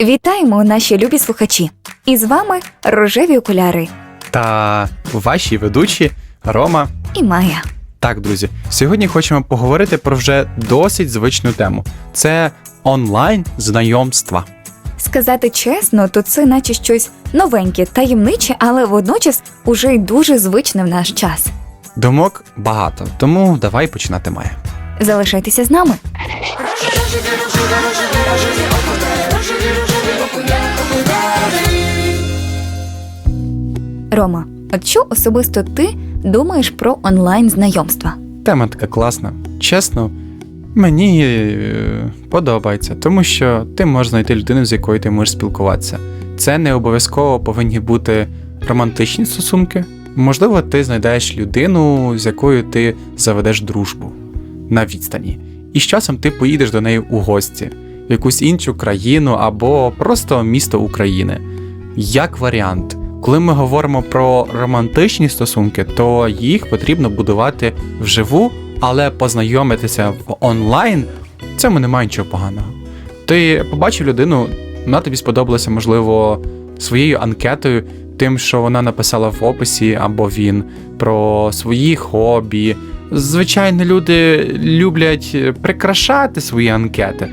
Вітаємо, наші любі слухачі! І з вами рожеві окуляри та ваші ведучі Рома. і Майя. Так, друзі, сьогодні хочемо поговорити про вже досить звичну тему: це онлайн знайомства. Сказати чесно, то це наче щось новеньке, таємниче, але водночас уже й дуже звичне в наш час. Думок багато, тому давай починати має. Залишайтеся з нами. Рома, от що особисто ти думаєш про онлайн знайомства? Тема така класна. Чесно, мені е, подобається, тому що ти можеш знайти людину, з якою ти можеш спілкуватися. Це не обов'язково повинні бути романтичні стосунки. Можливо, ти знайдеш людину, з якою ти заведеш дружбу на відстані. І з часом ти поїдеш до неї у гості в якусь іншу країну або просто місто України. Як варіант, коли ми говоримо про романтичні стосунки, то їх потрібно будувати вживу, але познайомитися в онлайн в цьому немає нічого поганого. Ти побачив людину, вона тобі сподобалася, можливо, своєю анкетою, тим, що вона написала в описі або він про свої хобі. Звичайно, люди люблять прикрашати свої анкети,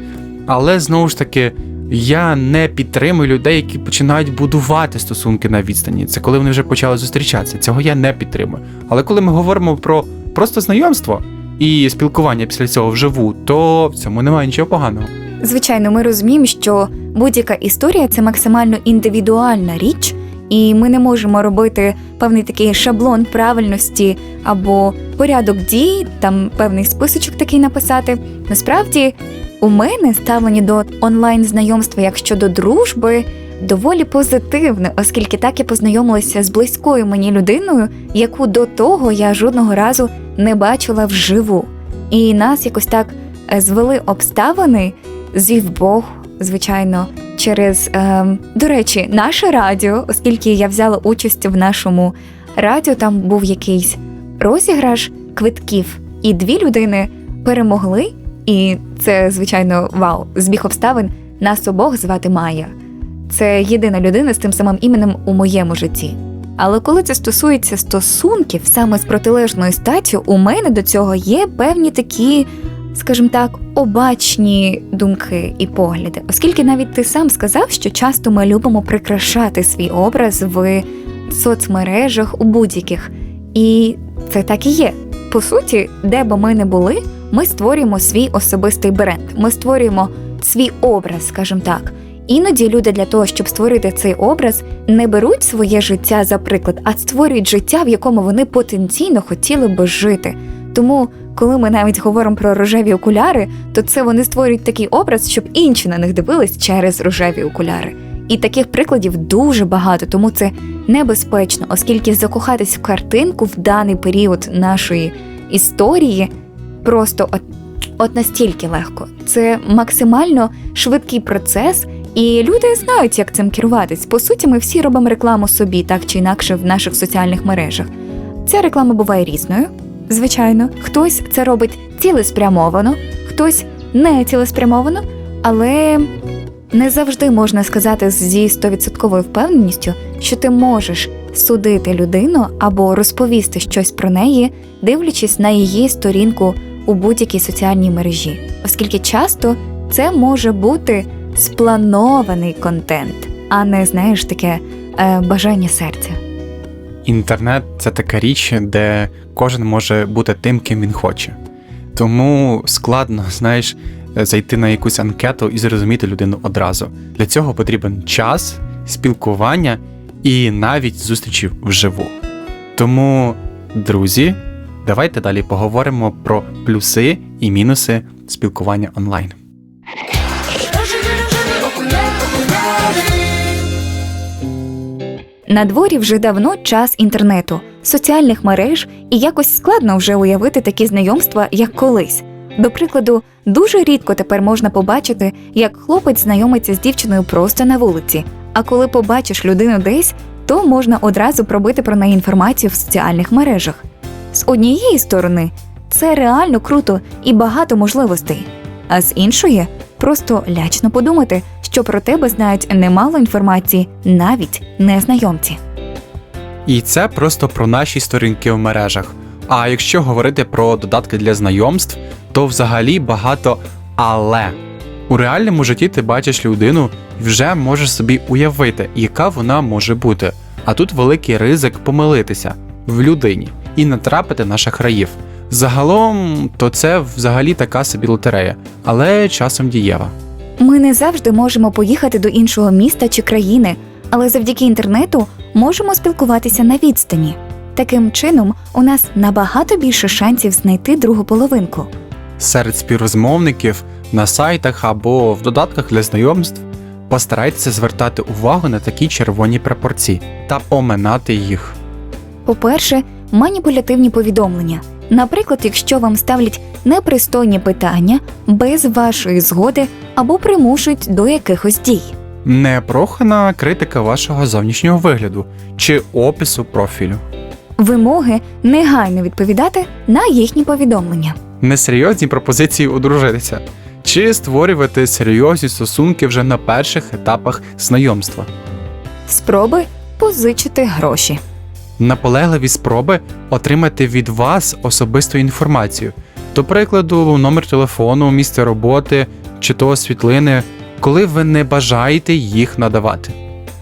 але знову ж таки, я не підтримую людей, які починають будувати стосунки на відстані. Це коли вони вже почали зустрічатися. Цього я не підтримую. Але коли ми говоримо про просто знайомство і спілкування після цього вживу, то в цьому немає нічого поганого. Звичайно, ми розуміємо, що будь-яка історія це максимально індивідуальна річ, і ми не можемо робити певний такий шаблон правильності або порядок дій, там певний списочок такий написати. Насправді, у мене ставлення до онлайн знайомства як щодо дружби доволі позитивне, оскільки так я познайомилася з близькою мені людиною, яку до того я жодного разу не бачила вживу. І нас якось так е, звели обставини, звів Бог, звичайно, через, е, до речі, наше радіо, оскільки я взяла участь в нашому радіо, там був якийсь розіграш квитків, і дві людини перемогли. І це, звичайно, вау, збіг обставин. Нас обох звати Майя. Це єдина людина з тим самим іменем у моєму житті. Але коли це стосується стосунків саме з протилежною статтю, у мене до цього є певні такі, скажімо так, обачні думки і погляди, оскільки навіть ти сам сказав, що часто ми любимо прикрашати свій образ в соцмережах у будь-яких. І це так і є. По суті, де би ми не були, ми створюємо свій особистий бренд. Ми створюємо свій образ, скажімо так. Іноді люди для того, щоб створити цей образ, не беруть своє життя за приклад, а створюють життя, в якому вони потенційно хотіли би жити. Тому, коли ми навіть говоримо про рожеві окуляри, то це вони створюють такий образ, щоб інші на них дивились через рожеві окуляри. І таких прикладів дуже багато, тому це небезпечно, оскільки закохатись в картинку в даний період нашої історії просто от, от настільки легко. Це максимально швидкий процес, і люди знають, як цим керуватись. По суті, ми всі робимо рекламу собі, так чи інакше, в наших соціальних мережах. Ця реклама буває різною, звичайно. Хтось це робить цілеспрямовано, хтось не цілеспрямовано, але не завжди можна сказати зі стовідсотковою впевненістю, що ти можеш судити людину або розповісти щось про неї, дивлячись на її сторінку у будь-якій соціальній мережі, оскільки часто це може бути спланований контент, а не знаєш таке е, бажання серця. Інтернет це така річ, де кожен може бути тим, ким він хоче. Тому складно, знаєш, зайти на якусь анкету і зрозуміти людину одразу. Для цього потрібен час, спілкування і навіть зустрічі вживу. Тому, друзі, давайте далі поговоримо про плюси і мінуси спілкування онлайн. На дворі вже давно час інтернету, соціальних мереж, і якось складно вже уявити такі знайомства, як колись. До прикладу, дуже рідко тепер можна побачити, як хлопець знайомиться з дівчиною просто на вулиці. А коли побачиш людину десь, то можна одразу пробити про неї інформацію в соціальних мережах. З однієї сторони, це реально круто і багато можливостей, а з іншої просто лячно подумати, що про тебе знають немало інформації, навіть незнайомці. І це просто про наші сторінки в мережах. А якщо говорити про додатки для знайомств, то взагалі багато але. У реальному житті ти бачиш людину і вже можеш собі уявити, яка вона може бути. А тут великий ризик помилитися в людині і натрапити на шахраїв. Загалом, то це взагалі така собі лотерея, але часом дієва. Ми не завжди можемо поїхати до іншого міста чи країни, але завдяки інтернету можемо спілкуватися на відстані. Таким чином, у нас набагато більше шансів знайти другу половинку. Серед співрозмовників на сайтах або в додатках для знайомств постарайтеся звертати увагу на такі червоні прапорці та оминати їх. По-перше, маніпулятивні повідомлення. Наприклад, якщо вам ставлять непристойні питання без вашої згоди або примушують до якихось дій. Непрохана критика вашого зовнішнього вигляду чи опису профілю. Вимоги негайно відповідати на їхні повідомлення. Несерйозні пропозиції одружитися чи створювати серйозні стосунки вже на перших етапах знайомства. Спроби позичити гроші. Наполегливі спроби отримати від вас особисту інформацію, до прикладу, номер телефону, місце роботи чи то світлини, коли ви не бажаєте їх надавати.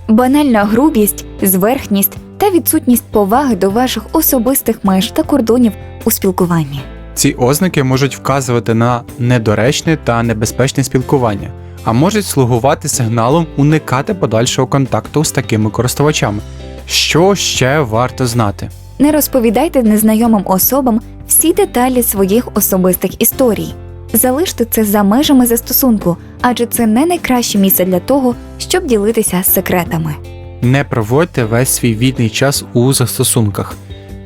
Банальна грубість, зверхність та відсутність поваги до ваших особистих меж та кордонів у спілкуванні. Ці ознаки можуть вказувати на недоречне та небезпечне спілкування, а можуть слугувати сигналом уникати подальшого контакту з такими користувачами. Що ще варто знати? Не розповідайте незнайомим особам всі деталі своїх особистих історій. Залиште це за межами застосунку, адже це не найкраще місце для того, щоб ділитися секретами. Не проводьте весь свій вільний час у застосунках.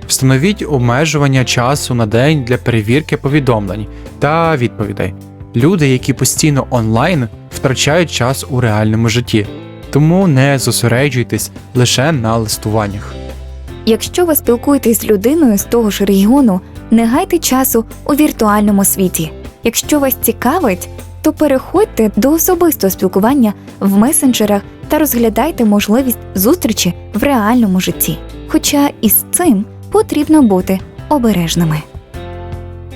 Встановіть обмежування часу на день для перевірки повідомлень та відповідей. Люди, які постійно онлайн, втрачають час у реальному житті, тому не зосереджуйтесь лише на листуваннях. Якщо ви спілкуєтесь з людиною з того ж регіону, не гайте часу у віртуальному світі. Якщо вас цікавить, то переходьте до особистого спілкування в месенджерах та розглядайте можливість зустрічі в реальному житті. Хоча із цим потрібно бути обережними.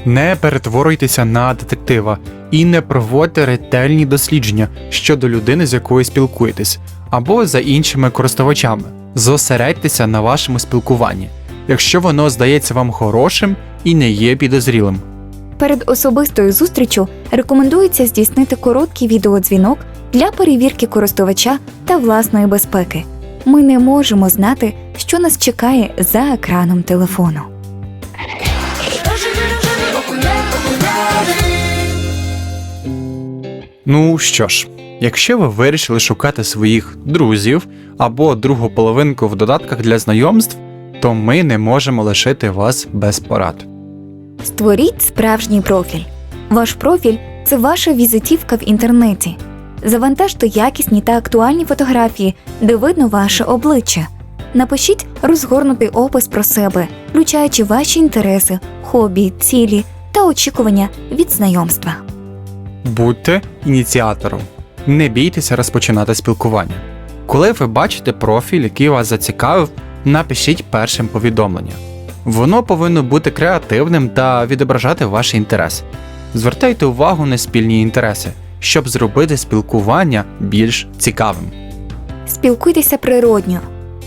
Не перетворюйтеся на детектива і не проводьте ретельні дослідження щодо людини, з якою спілкуєтесь, або за іншими користувачами. Зосередьтеся на вашому спілкуванні, якщо воно здається вам хорошим і не є підозрілим. Перед особистою зустрічю рекомендується здійснити короткий відеодзвінок для перевірки користувача та власної безпеки. Ми не можемо знати, що нас чекає за екраном телефону. Ну що ж, якщо ви вирішили шукати своїх друзів або другу половинку в додатках для знайомств, то ми не можемо лишити вас без порад. Створіть справжній профіль. Ваш профіль це ваша візитівка в інтернеті. Завантажте якісні та актуальні фотографії, де видно ваше обличчя. Напишіть розгорнутий опис про себе, включаючи ваші інтереси, хобі, цілі та очікування від знайомства. Будьте ініціатором. Не бійтеся розпочинати спілкування. Коли ви бачите профіль, який вас зацікавив, напишіть першим повідомлення. Воно повинно бути креативним та відображати ваші інтереси. Звертайте увагу на спільні інтереси, щоб зробити спілкування більш цікавим. Спілкуйтеся природньо.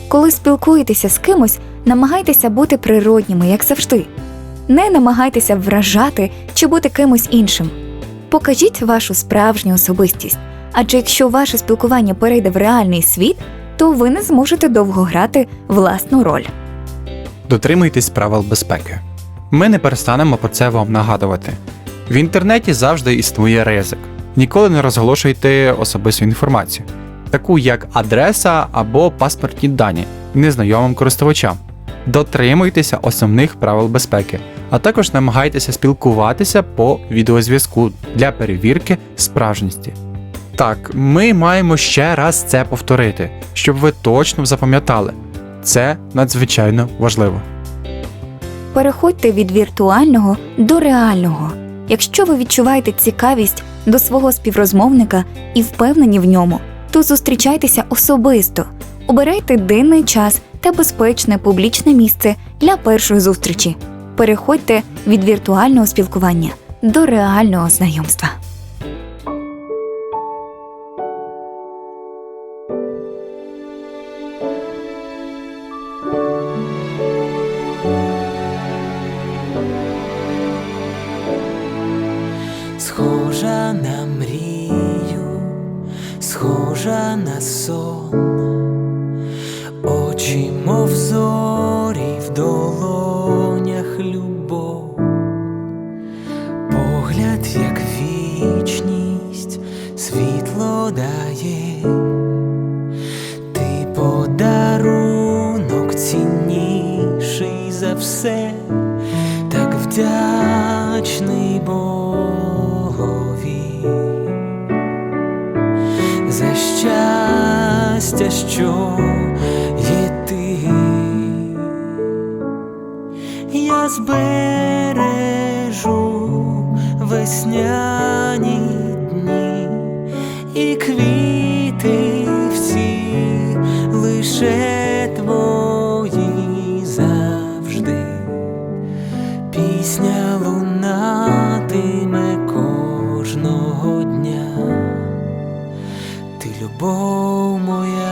Коли спілкуєтеся з кимось, намагайтеся бути природніми, як завжди. Не намагайтеся вражати чи бути кимось іншим. Покажіть вашу справжню особистість, адже якщо ваше спілкування перейде в реальний світ, то ви не зможете довго грати власну роль. Дотримуйтесь правил безпеки. Ми не перестанемо про це вам нагадувати. В інтернеті завжди існує ризик. Ніколи не розголошуйте особисту інформацію, таку як адреса або паспортні дані незнайомим користувачам. Дотримуйтеся основних правил безпеки, а також намагайтеся спілкуватися по відеозв'язку для перевірки справжності. Так, ми маємо ще раз це повторити, щоб ви точно запам'ятали. Це надзвичайно важливо. Переходьте від віртуального до реального. Якщо ви відчуваєте цікавість до свого співрозмовника і впевнені в ньому, то зустрічайтеся особисто, обирайте денний час та безпечне публічне місце для першої зустрічі. Переходьте від віртуального спілкування до реального знайомства. Схожа на мрію, схожа на сон, щастя, що є ти. Я збережу весняні дні і квіти всі лише твої завжди пісня лунатиме кожного дня, любов моя.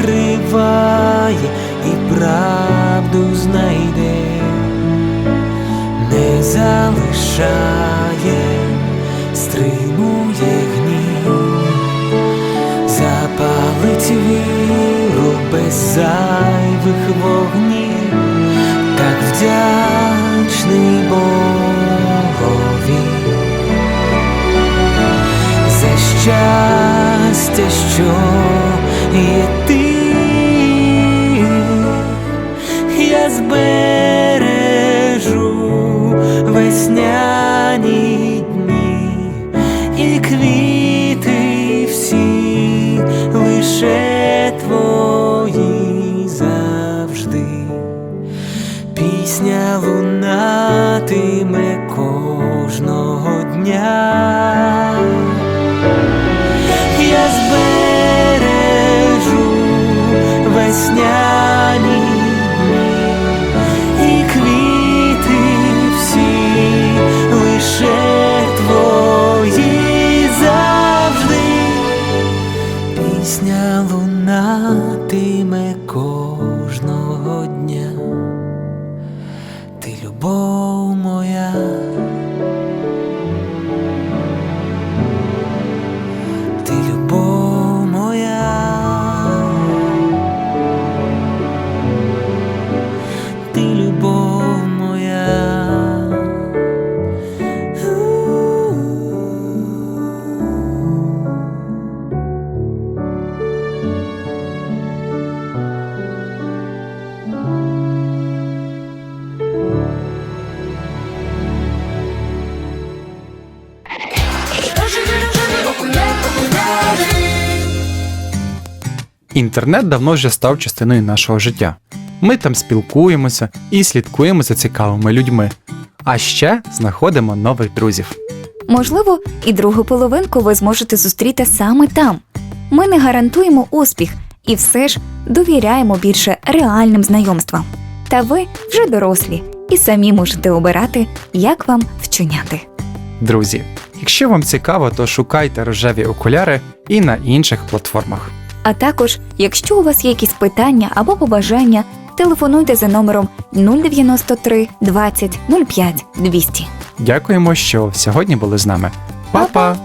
Покриває і правду знайде, не залишає, стримує гнів, запалить віру без зайвих вогнів, так вдячний Богові. За щастя, що є ти, збережу весняні Інтернет давно вже став частиною нашого життя. Ми там спілкуємося і слідкуємо за цікавими людьми. А ще знаходимо нових друзів. Можливо, і другу половинку ви зможете зустріти саме там. Ми не гарантуємо успіх і все ж довіряємо більше реальним знайомствам. Та ви вже дорослі і самі можете обирати, як вам вчиняти. Друзі, якщо вам цікаво, то шукайте рожеві окуляри і на інших платформах. А також, якщо у вас є якісь питання або побажання, телефонуйте за номером 093 20 05 200. Дякуємо, що сьогодні були з нами. Па-па!